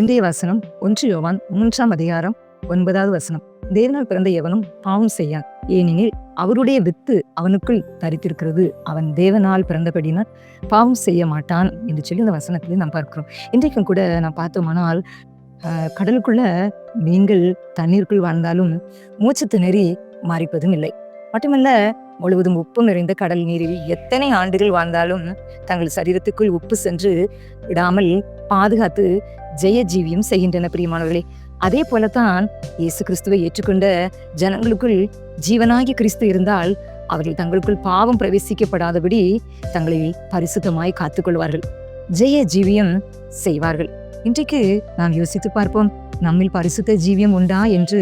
இந்திய வசனம் ஒன்று யோவான் மூன்றாம் அதிகாரம் ஒன்பதாவது வசனம். தேவனால் பிறந்த எவனும் பாவம் செய்யான் ஏனெனில் அவருடைய வித்து அவனுக்குள் தரித்திருக்கிறது. அவன் தேவனால் பிறந்தபடினால் பாவம் செய்ய மாட்டான் என்று சொல்லி இந்த வசனத்திலே நாம் பார்க்கிறோம். இன்றைக்கும் கூட நான் பார்த்தோமானால் கடலுக்குள்ள மீன்கள் தண்ணீருக்குள் வாழ்ந்தாலும் மூச்சு திணறி மாறிப்பதும் இல்லை. மட்டுமல்ல முழுவதும் உப்பு நிறைந்த கடல் நீரில் எத்தனை ஆண்டுகள் வாழ்ந்தாலும் தங்கள் சரீரத்துக்குள் உப்பு சென்று விடாமல் பாதுகாத்து ஜெய ஜீவியம் செய்கின்றன பிரியமானவர்களே. அதே போலத்தான் இயேசு கிறிஸ்துவை ஏற்றுக்கொண்ட ஜனங்களுக்குள் ஜீவனாகிய கிறிஸ்து இருந்தால் அவர்கள் தங்களுக்குள் பாவம் பிரவேசிக்கப்படாதபடி தங்களை பரிசுத்தமாய் காத்துக்கொள்வார்கள். ஜெய ஜீவியம் செய்வார்கள். இன்றைக்கு நாம் யோசித்து பார்ப்போம் நம்மில் பரிசுத்த ஜீவியம் உண்டா என்று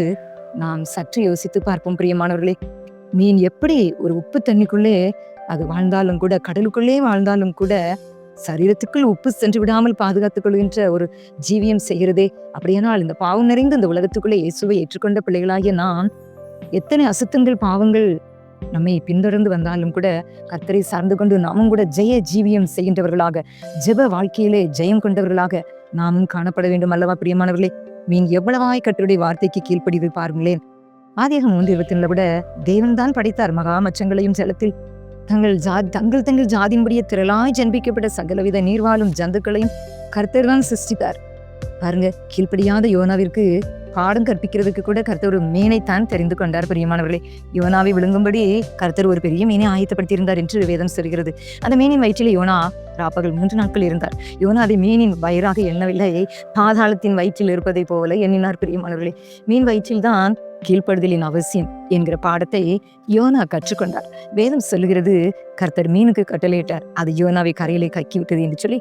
நாம் சற்று யோசித்து பார்ப்போம் பிரியமானவர்களே. மீன் எப்படி ஒரு உப்பு தண்ணிக்குள்ளே அது வாழ்ந்தாலும் கூட கடலுக்குள்ளே வாழ்ந்தாலும் கூட சரீரத்துக்குள் உப்பு சென்று விடாமல் பாதுகாத்துக் கொள்கின்ற ஒரு ஜீவியம் செய்கிறதே. அப்படியானால் இந்த பாவம் நிறைந்த இந்த உலகத்துக்குள்ளே இயேசுவை ஏற்றுக்கொண்ட பிள்ளைகளாகிய நான் எத்தனை அசுத்தங்கள் பாவங்கள் நம்மை பின்தொடர்ந்து வந்தாலும் கூட கத்தரை சார்ந்து கொண்டு நாமும் கூட ஜெய ஜீவியம் செய்கின்றவர்களாக ஜெப வாழ்க்கையிலே ஜெயம் கொண்டவர்களாக நாமும் காணப்பட வேண்டும் அல்லவா பிரியமானவர்களே? மீன் எவ்வளவாய் கர்த்தருடைய வார்த்தைக்கு கீழ்ப்படிவை பாருங்களேன். ஆதிகம் மூன்று இருபத்தி கூட தேவன்தான் படைத்தார் மகா மச்சங்களையும் ஜலத்தில் தங்கள் ஜா தங்கள் தங்கள் ஜாதியின்படிய திரளாய் ஜன்பிக்கப்பட்ட சகலவித நீர்வாழும் ஜந்துக்களையும் கர்த்தர் தான் சிருஷ்டித்தார். பாருங்க கீழ்ப்படியாத யோனாவிற்கு பாடம் கற்பிக்கிறதுக்கு கூட கருத்தர் ஒரு மீனைத்தான் தெரிந்து கொண்டார் பிரியமானவர்களே. யோனாவை விழுங்கும்படி கருத்தர் ஒரு பெரிய மீனை ஆயத்தப்படுத்தியிருந்தார் என்று வேதம் சொல்கிறது. அந்த மீனின் வயிற்றில் யோனா ராப்பகல் மூன்று நாட்கள் இருந்தார். யோனா அதை மீனின் வயிறாக எண்ணவில்லை. பாதாளத்தின் வயிற்றில் இருப்பதை போல எண்ணினார் பிரியமானவர்களே. மீன் வயிற்றில் தான் கீழ்ப்படுதலின் அவசியம் என்கிற பாடத்தை யோனா கற்றுக்கொண்டார். வேதம் சொல்லுகிறது கர்த்தர் மீனுக்கு கட்டளையிட்டார். அது யோனாவை கரையிலே கக்கி விட்டது என்று சொல்லி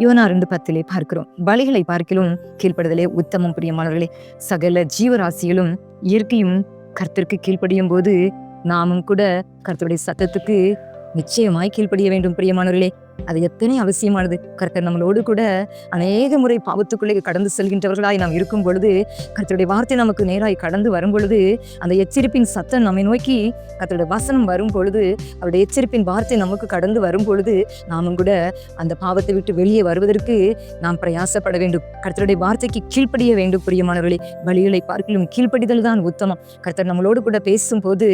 யோனா ரெண்டு பத்திலே பார்க்கிறோம். பலிகளை பார்க்கிலும் கீழ்ப்படுதலே உத்தமம் பிரியமானவர்களே. சகல ஜீவராசிகளும் இயற்கையும் கர்த்தருக்கு கீழ்ப்படியும் போது நாமும் கூட கர்த்தருடைய சத்தத்துக்கு நிச்சயமாய் கீழ்ப்படிய வேண்டும் பிரியமானவர்களே. அது எத்தனை அவசியமானது? கர்த்தர் நம்மளோடு கூட அநேக முறை பாவத்துக்குள்ளே கடந்து செல்கின்றவர்களாய் நாம் இருக்கும் பொழுது கர்த்தருடைய வார்த்தை நமக்கு நேராய் கடந்து வரும் பொழுது அந்த எச்சரிப்பின் சத்தம் நம்மை நோக்கி கர்த்தருடைய வசனம் வரும் பொழுது அவருடைய எச்சரிப்பின் வார்த்தை நமக்கு கடந்து வரும் பொழுது நாமும் கூட அந்த பாவத்தை விட்டு வெளியே வருவதற்கு நாம் பிரயாசப்பட வேண்டும். கர்த்தருடைய வார்த்தைக்கு கீழ்ப்படிய வேண்டும் பிரியமானவர்களே. வழிகளை பார்க்கலும் கீழ்ப்படிதல் தான் உத்தமம். கர்த்தர் நம்மளோடு கூட பேசும்போது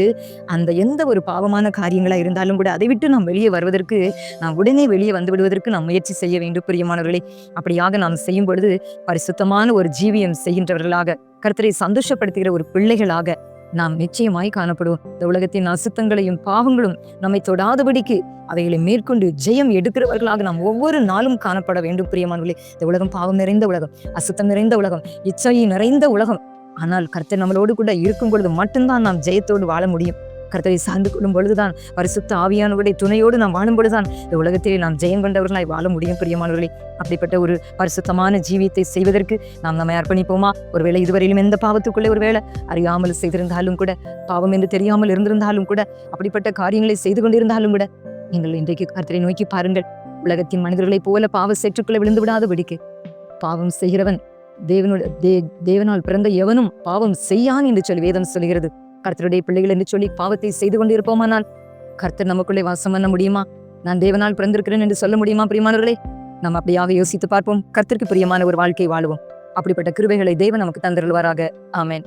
அந்த எந்த ஒரு பாவமான காரியங்களாக இருந்தாலும் கூட அதை விட்டு நாம் வெளியே வருவதற்கு நாம் உடனே வெளியே வந்து விடுவதற்கு நாம் முயற்சி செய்ய வேண்டும் பிரியமானவர்களே. அப்படியாக நாம் செய்யும் பொழுது பரிசுத்தமான ஒரு ஜீவியம் செய்கின்றவர்களாக கருத்தரை சந்தோஷப்படுத்துகிற ஒரு பிள்ளைகளாக நாம் நிச்சயமாய் காணப்படுவோம். இந்த உலகத்தின் அசுத்தங்களையும் பாவங்களும் நம்மை தொடாதபடிக்கு அவைகளை மேற்கொண்டு ஜெயம் எடுக்கிறவர்களாக நாம் ஒவ்வொரு நாளும் காணப்பட வேண்டும் பிரியமானவர்களே. இந்த உலகம் பாவம் நிறைந்த உலகம் அசுத்தம் நிறைந்த உலகம் இச்சை நிறைந்த உலகம். ஆனால் கர்த்தர் நம்மளோடு கூட இருக்கும் பொழுது மட்டும்தான் நாம் ஜெயத்தோடு வாழ முடியும். கர்த்தரை சார்ந்து கொள்ளும் பொழுதுதான் பரிசுத்த ஆவியானவருடைய துணையோடு நாம் வாழும் பொழுதுதான் இந்த உலகத்திலே நாம் ஜெயம் கொண்டவர்களாய் வாழ முடியும் பிரியமானவர்களே. அப்படிப்பட்ட ஒரு பரிசுத்தமான ஜீவியத்தை செய்வதற்கு நாம் நம்மை அர்ப்பணிப்போமா? ஒருவேளை இதுவரையிலும் எந்த பாவத்துக்குள்ளே ஒருவேளை அறியாமல் செய்திருந்தாலும் கூட பாவம் என்று தெரியாமல் இருந்திருந்தாலும் கூட அப்படிப்பட்ட காரியங்களை செய்து கொண்டிருந்தாலும் கூட நீங்கள் இன்றைக்கு கர்த்தரை நோக்கி பாருங்கள். உலகத்தின் மனிதர்களைப் போல பாவ சேற்றுக்குள்ளே விழுந்து விடாதபடிக்கு பாவம் செய்கிறவன் தேவனோட தே தேவனால் பிறந்த எவனும் பாவம் செய்யான் என்று சொல்லி வேதம் சொல்கிறது. கர்த்தருடைய பிள்ளைகள் என்று சொல்லி பாவத்தை செய்து கொண்டிருப்போமானால் கர்த்தர் நமக்குள்ளே வாசம் பண்ண முடியுமா? நான் தேவனால் பிறந்திருக்கிறேன் என்று சொல்ல முடியுமா பிரியமானவர்களே? நாம் அப்படியாக யோசித்து பார்ப்போம். கர்த்தருக்கு பிரியமான ஒரு வாழ்க்கை வாழுவோம். அப்படிப்பட்ட கிருவைகளை தேவன் நமக்கு தந்திருவாராக ஆமேன்.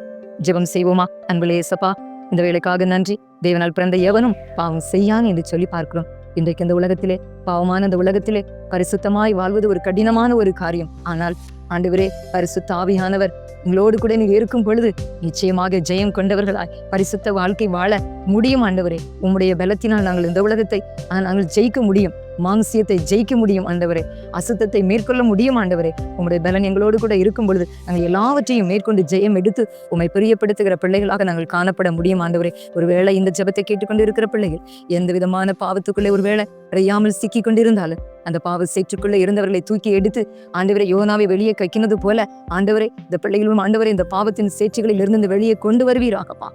ஜெபம் செய்வோமா? அன்புலே சப்பா இந்த வேலைக்காக நன்றி. தேவனால் பிறந்த எவனும் பாவம் செய்யான் என்று சொல்லி பார்க்கிறோம். இன்றைக்கு இந்த உலகத்திலே பாவமான இந்த உலகத்திலே பரிசுத்தமாய் வாழ்வது ஒரு கடினமான ஒரு காரியம். ஆனால் ஆண்டவரே பரிசுத்த ஆவியானவர் உங்களோடு கூட நீ இருக்கும் பொழுது நிச்சயமாக ஜெயம் கொண்டவர்களாய் பரிசுத்த வாழ்க்கை வாழ முடியும் ஆண்டவரே. உம்முடைய பலத்தினால் நாங்கள் இந்த உலகத்தை நாங்கள் ஜெயிக்க முடியும். மாம்சியத்தை ஜெயிக்க முடியும் ஆண்டவரே. அசுத்தத்தை மேற்கொள்ள முடியும் ஆண்டவரே. உங்களுடைய பலன் எங்களோடு கூட இருக்கும் பொழுது நாங்கள் எல்லாவற்றையும் மேற்கொண்டு ஜெயம் எடுத்து உம்மை பிரியப்படுத்துகிற பிள்ளைகளாக நாங்கள் காணப்பட முடியும் ஆண்டவரே. ஒருவேளை இந்த ஜெபத்தை கேட்டுக்கொண்டு இருக்கிற பிள்ளைகள் எந்த விதமான பாவத்துக்குள்ளே ஒருவேளை அறியாமல் சிக்கி கொண்டிருந்தாலும் அந்த பாவ சேற்றுக்குள்ளே இருந்தவர்களை தூக்கி எடுத்து ஆண்டவரை யோனாவை வெளியே கைக்கினது போல ஆண்டவரை இந்த பிள்ளைகளும் ஆண்டவரை இந்த பாவத்தின் சேற்றுகளில் இருந்து வெளியே கொண்டு வருவீராகப்பா.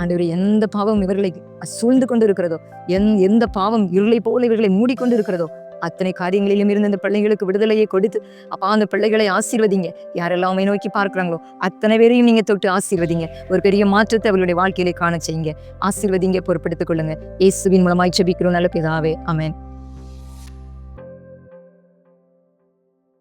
ஆண்டவரே எந்த பாவம் இவர்களை சூழ்ந்து கொண்டு இருக்கிறதோ எந் எந்த பாவம் இருளை போல இவர்களை மூடிக்கொண்டு இருக்கிறதோ அத்தனை காரியங்களிலும் இருந்து இந்த பிள்ளைகளுக்கு விடுதலையை கொடுத்து அப்பா அந்த பிள்ளைகளை ஆசீர்வதிங்க. யாரெல்லாம் நோக்கி பார்க்குறாங்களோ அத்தனை பேரையும் நீங்கள் தொட்டு ஆசீர்வதிங்க. ஒரு பெரிய மாற்றத்தை அவர்களுடைய வாழ்க்கையிலே காண செய்யுங்க. ஆசீர்வதிங்க பொறுப்படுத்திக் கொள்ளுங்க. இயேசுவின் மூலமாய் ஜெபிக்கிறோம். நல்ல பிதாவே அமேன்